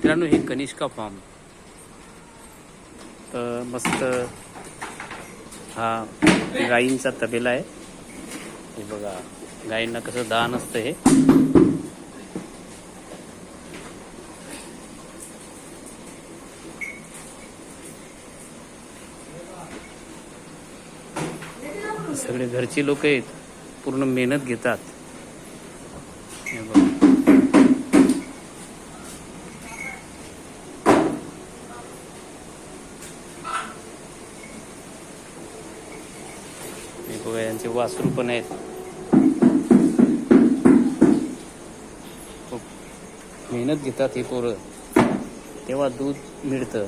मित्रांनो हे कनिष्का फॉर्म तर मस्त हा गायींचा तबेला आहे. हे बघा गायींना कसं दान असतं हे. सगळे घरची लोक आहेत पूर्ण मेहनत घेतात. हे बघा. बघा यांचे वासरू पण आहेत. खूप मेहनत घेतात हे पोरं. तेव्हा दूध मिळतं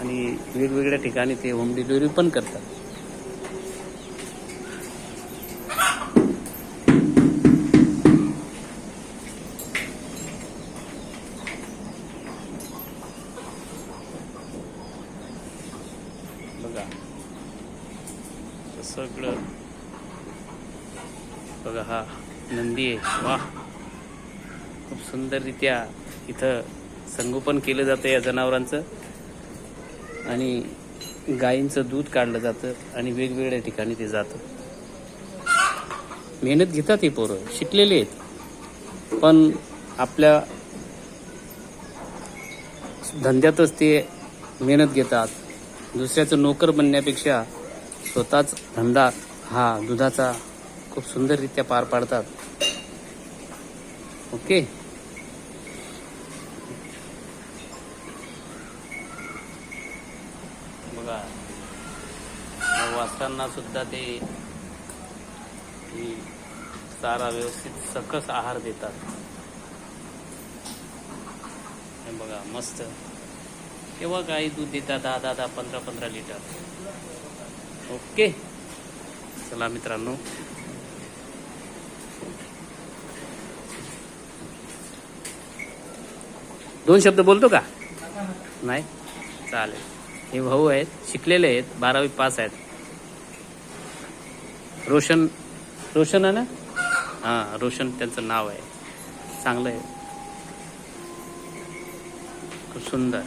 आणि वेगवेगळ्या ठिकाणी ते होम डिलिव्हरी पण करतात. बघा. तर सगळं. बघा हा नंदी आहे. वा खूप सुंदररित्या इथं संगोपन केलं जातं या जनावरांचं. आणि गायींचं दूध काढलं जातं आणि वेगवेगळ्या ठिकाणी ते जातं. मेहनत घेतात हे पोरं. शिकलेले आहेत. पण आपल्या धंद्यातच ते मेहनत घेतात. दुसऱ्याचं नोकर बनण्यापेक्षा स्वतःच धंदा हा दुधाचा खूप सुंदररित्या पार पाडतात. ओके? बघा वाचताना सुद्धा ते सारा चारा व्यवस्थित सकस आहार देतात. बघा मस्त. केव्हा गाई दूध देतात? दहा दहा दहा पंधरा पंधरा लिटर. ओके. चला मित्रांनो. दोन शब्द बोलतो का? नाही? चालेल. हे भाऊ आहेत शिकलेले आहेत बारावी पास आहेत. रोशन रोशन आहे ना? हां रोशन त्यांचं नाव आहे. चांगलं आहे. खूप सुंदर.